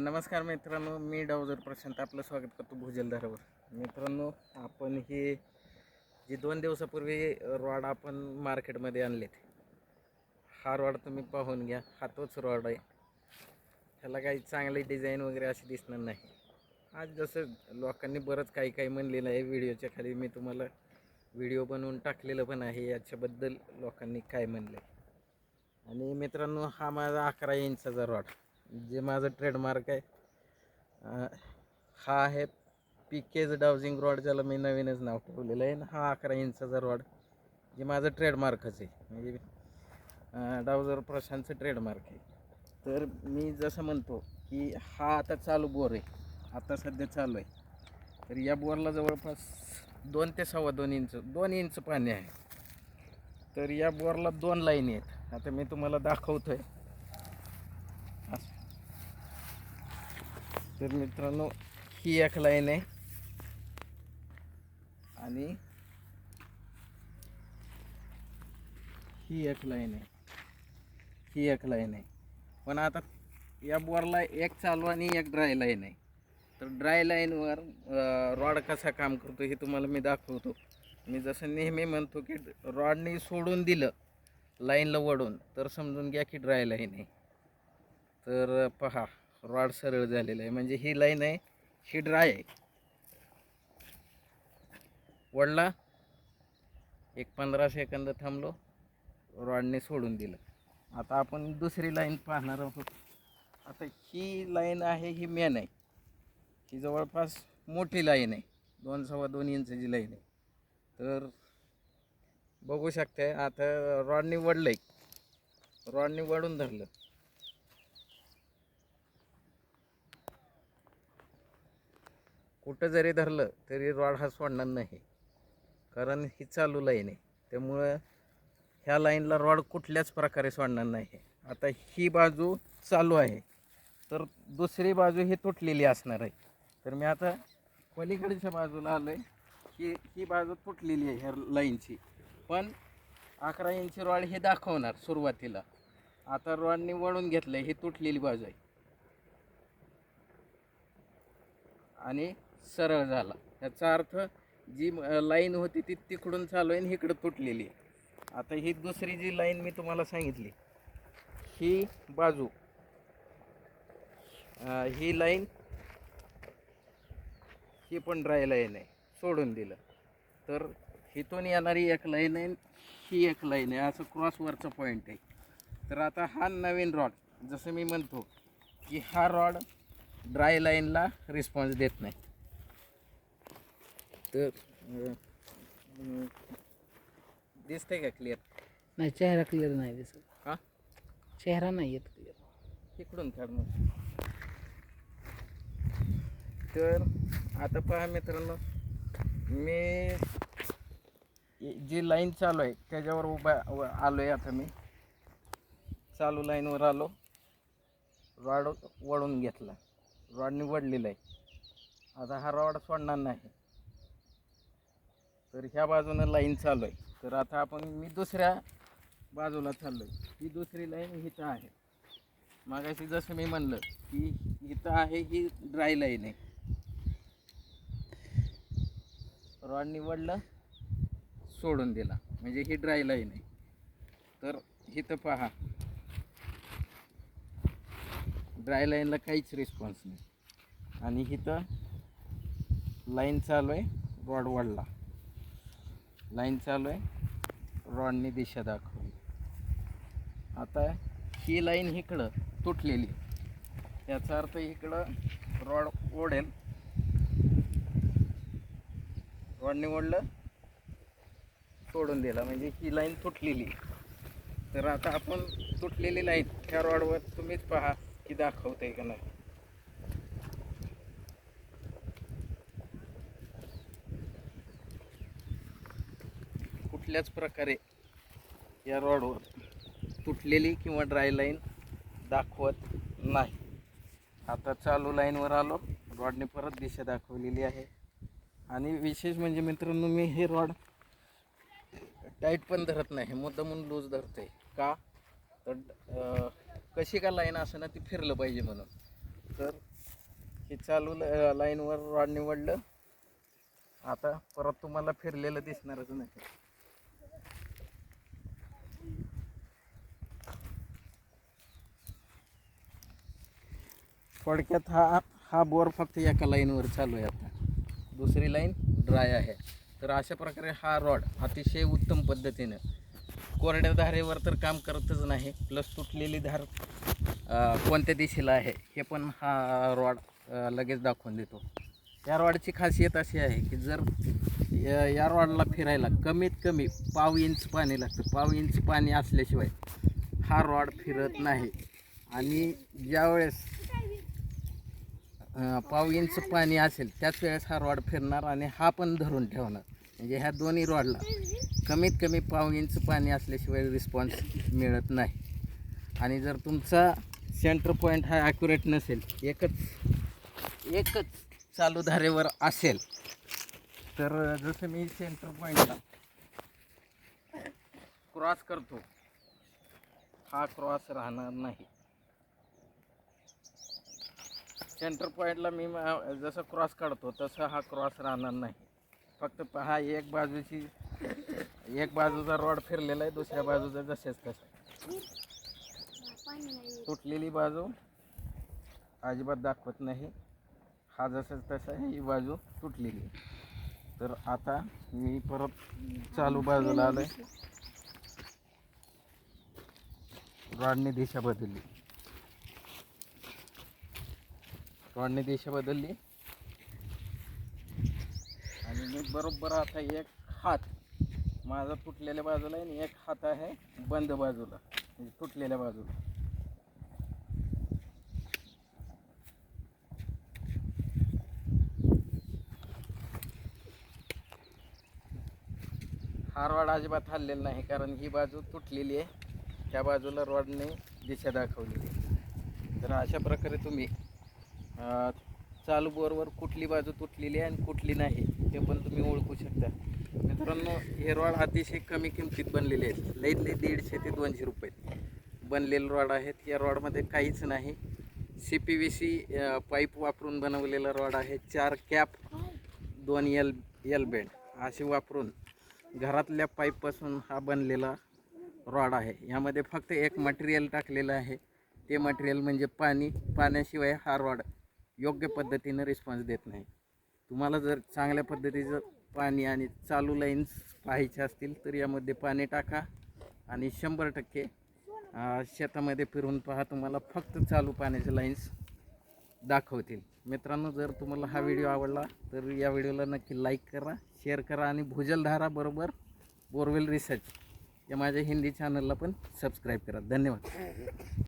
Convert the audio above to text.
नमस्कार मित्रांनो मी डावजर प्रशांत आपलं स्वागत करतो भुजलधारावर. मित्रांनो आपण हे जे दोन दिवसापूर्वी रॉड आपण मार्केटमध्ये आणलेत हा रॉड तुम्ही पाहून घ्या. हा तोच रॉड आहे. ह्याला काही चांगली डिझाईन वगैरे अशी दिसणार नाही. आज जसं लोकांनी बरंच काही काही म्हणलेलं आहे व्हिडिओच्या खाली मी तुम्हाला व्हिडिओ बनवून टाकलेलं पण आहे याच्याबद्दल लोकांनी काय म्हणलं आणि मित्रांनो हा माझा अकरा इंचाचा रॉड. जे माझं ट्रेडमार्क आहे. हा आहे पी केज डाउजिंग रॉड ज्याला मी नवीनच नाव ठेवलेलं आहे. आणि हा अकरा इंचाचा रॉड जे माझं ट्रेडमार्कच आहे. म्हणजे डाउजर प्रशांतचं ट्रेडमार्क आहे. तर मी जसं म्हणतो की हा आता चालू बोर आहे. आता सध्या चालू आहे. तर या बोरला जवळपास दोन ते सव्वा दोन इंच दोन इंच पाणी आहे. तर या बोरला दोन लाईनी आहेत. आता मी तुम्हाला दाखवतो आहे तर मित्रांनो ही एक लाईन आहे. आणि ही एक लाईन आहे. ही एक लाईन आहे. पण आता या बोरला एक चालू आणि एक ड्राय लाईन आहे. तर ड्राय लाईनवर रॉड कसा काम करतो हे तुम्हाला मी दाखवतो. मी जसं नेहमी म्हणतो की रॉडने सोडून दिलं लाईनला वडून तर समजून घ्या की ड्राय लाईन आहे. तर पहा. रॉड सरळ झालेलं आहे. म्हणजे ही लाईन आहे ही ड्राय आहे. वडला एक पंधरा सेकंद थांबलो रॉडने सोडून दिलं. आता आपण दुसरी लाईन पाहणार आहोत. आता ही लाईन आहे ही मेन आहे. ही जवळपास मोठी लाईन आहे. दोन सव्वा दोन इंचची लाईन आहे. तर बघू शकते आता रॉडनी वडलं आहे रॉडनी वडून धरलं. कुठं जरी धरलं तरी रॉड हा सोडणार नाही. कारण ही चालू लाईन आहे. त्यामुळं ह्या लाईनला रॉड कुठल्याच प्रकारे सोडणार नाही. आता ही बाजू चालू आहे. तर दुसरी बाजू ही तुटलेली असणार आहे. तर मी आता पलीकडच्या बाजूला आलो आहे की ही बाजू तुटलेली आहे ह्या लाईनची पण अकरा इंची रॉड हे दाखवणार सुरुवातीला. आता रॉडनी वळून घेतलं ही तुटलेली बाजू आहे. आणि सरळ झाला. याचा अर्थ जी लाईन होती ती तिकडून चालू आहे आणि इकडं तुटलेली आता ही दुसरी जी लाईन मी तुम्हाला सांगितली ही बाजू ही लाईन ही पण ड्राय लाईन आहे सोडून दिलं. तर इथून येणारी एक लाईन आहे ही एक लाईन आहे असं क्रॉसवरचा पॉईंट आहे. तर आता हा नवीन रॉड जसं मी म्हणतो की हा रॉड ड्राय लाईनला रिस्पॉन्स देत नाही. तर दिसतंय का क्लिअर नाही चेहरा क्लिअर नाही दिसत. हा चेहरा नाही येत क्लिअर इकडून मग. तर आता पहा मित्रांनो मी जी लाईन चालू आहे त्याच्यावर उभा व- आलो आहे आता मी. चालू लाईनवर आलो. रॉड वळून घेतला. रॉडने वडलेला आहे. आता हा रॉड सोडणार नाही. तर ह्या बाजूनं लाईन चालू आहे. तर आता आपण मी दुसऱ्या बाजूला चाललो आहे ही दुसरी लाईन हिथं आहे. मागाशी जसं मी म्हणलं की इथं आहे ही ड्राय लाईन आहे. रॉड निवडलं सोडून दिला. म्हणजे ही ड्राय लाईन आहे. तर इथं पहा. ड्राय लाईनला काहीच रिस्पॉन्स नाही. आणि इथं लाईन चालू आहे रॉड वाढला लाईन चालू आहे. रॉडनी दिशा दाखवली. आता ही लाईन इकडं तुटलेली. याचा अर्थ इकडं रॉड ओढेल. रॉडने ओढलं. सोडून दिला. म्हणजे ही लाईन तुटलेली. तर आता आपण तुटलेली लाईन ह्या रॉडवर तुम्हीच पहा की दाखवते का नाही. कुठल्याच प्रकारे या रॉडवर तुटलेली किंवा ड्राय लाईन दाखवत नाही. आता चालू लाईनवर आलो. रॉडने परत दिशा दाखवलेली आहे. आणि विशेष म्हणजे मित्रांनो मी हे रॉड टाईट पण धरत नाही. मुद्दामून लूज धरते का? तर कशी का लाईन असं ना ती फिरलं पाहिजे म्हणून. तर हे चालू ल- लाईनवर रॉड निवडलं. आता परत तुम्हाला फिरलेलं दिसणारच नाही. थोडक्यात हा हा बोर फक्त एका लाईनवर चालू आहे आता. दुसरी लाईन ड्राय आहे. तर अशा प्रकारे हा रॉड अतिशय उत्तम पद्धतीनं कोरड्या धारेवर तर काम करतच नाही. प्लस तुटलेली धार कोणत्या दिशेला आहे हे पण हा रॉड लगेच दाखवून देतो. या रॉडची खासियत अशी आहे की जर या- या रॉडला फिरायला कमीत कमी पाव इंच पाणी लागतं. पाव इंच पाणी असल्याशिवाय हा रॉड फिरत नाही. आणि ज्यावेळेस पाव इंच पाणी असेल त्याच वेळेस हा रॉड फिरणार आणि हा पण धरून ठेवणार. म्हणजे ह्या दोन्ही रॉडला कमीत कमी पाव इंच पाणी असल्याशिवाय रिस्पॉन्स मिळत नाही. आणि जर तुमचा सेंटर पॉईंट हा ॲक्युरेट नसेल एकच एकच चालू धारेवर असेल तर जसं मी सेंटर पॉईंटला क्रॉस करतो हा क्रॉस राहणार नाही. सेंटर पॉईंटला मी मा- जसं क्रॉस काढतो तसं हा क्रॉस राहणार नाही. फक्त हा एक बाजूची एक बाजूचा रॉड फिरलेला आहे दुसऱ्या बाजूचा जसेच तसं. तुटलेली बाजू अजिबात दाखवत नाही. हा जसंच तसा आहे ही बाजू तुटलेली आहे. तर आता मी परत चालू बाजूला आलो आहे रॉडने दिशा बदलली. रॉडने दिशा बदलली. आणि मी बरोबर आता एक हात माझा तुटलेल्या बाजूला आहे आणि एक हात आहे बंद बाजूला म्हणजे तुटलेल्या बाजूला. हा रॉड अजिबात हल्लेला नाही कारण ही बाजू तुटलेली आहे. त्या बाजूला रॉडने दिशा दाखवलेली आहे. तर अशा प्रकारे तुम्ही चालू बोरवर कुठली बाजू तुटलेली आहे आणि कुठली नाही ते पण तुम्ही ओळखू शकता. मित्रांनो हे रॉड अतिशय कमी किमतीत बनलेले आहेत लईत लई दीडशे ते दोनशे रुपये. बनलेले रॉड आहेत. या रॉडमध्ये काहीच नाही. C P V C pipe वापरून बनवलेला रॉड आहे. चार कॅप दोन यल यल बेंड असे वापरून घरातल्या पाईपपासून हा बनलेला रॉड आहे. यामध्ये फक्त एक मटेरियल टाकलेलं आहे. ते मटेरियल म्हणजे पाणी. पाण्याशिवाय हा रॉड योग्य पद्धतीनं रिस्पॉन्स देत नाही. तुम्हाला जर चांगल्या पद्धतीचं पाणी आणि चालू लाईन्स पाहायचे असतील तर यामध्ये पाणी टाका आणि शंभर टक्के शेतामध्ये फिरून पहा तुम्हाला फक्त चालू पाण्याचे लाईन्स दाखवतील. मित्रांनो जर तुम्हाला हा व्हिडिओ आवडला तर या व्हिडिओला नक्की लाईक करा शेअर करा आणि भुजलधारा बरोबर बोरवेल रिसर्च या माझ्या हिंदी चॅनलला पण सबस्क्राईब करा. धन्यवाद.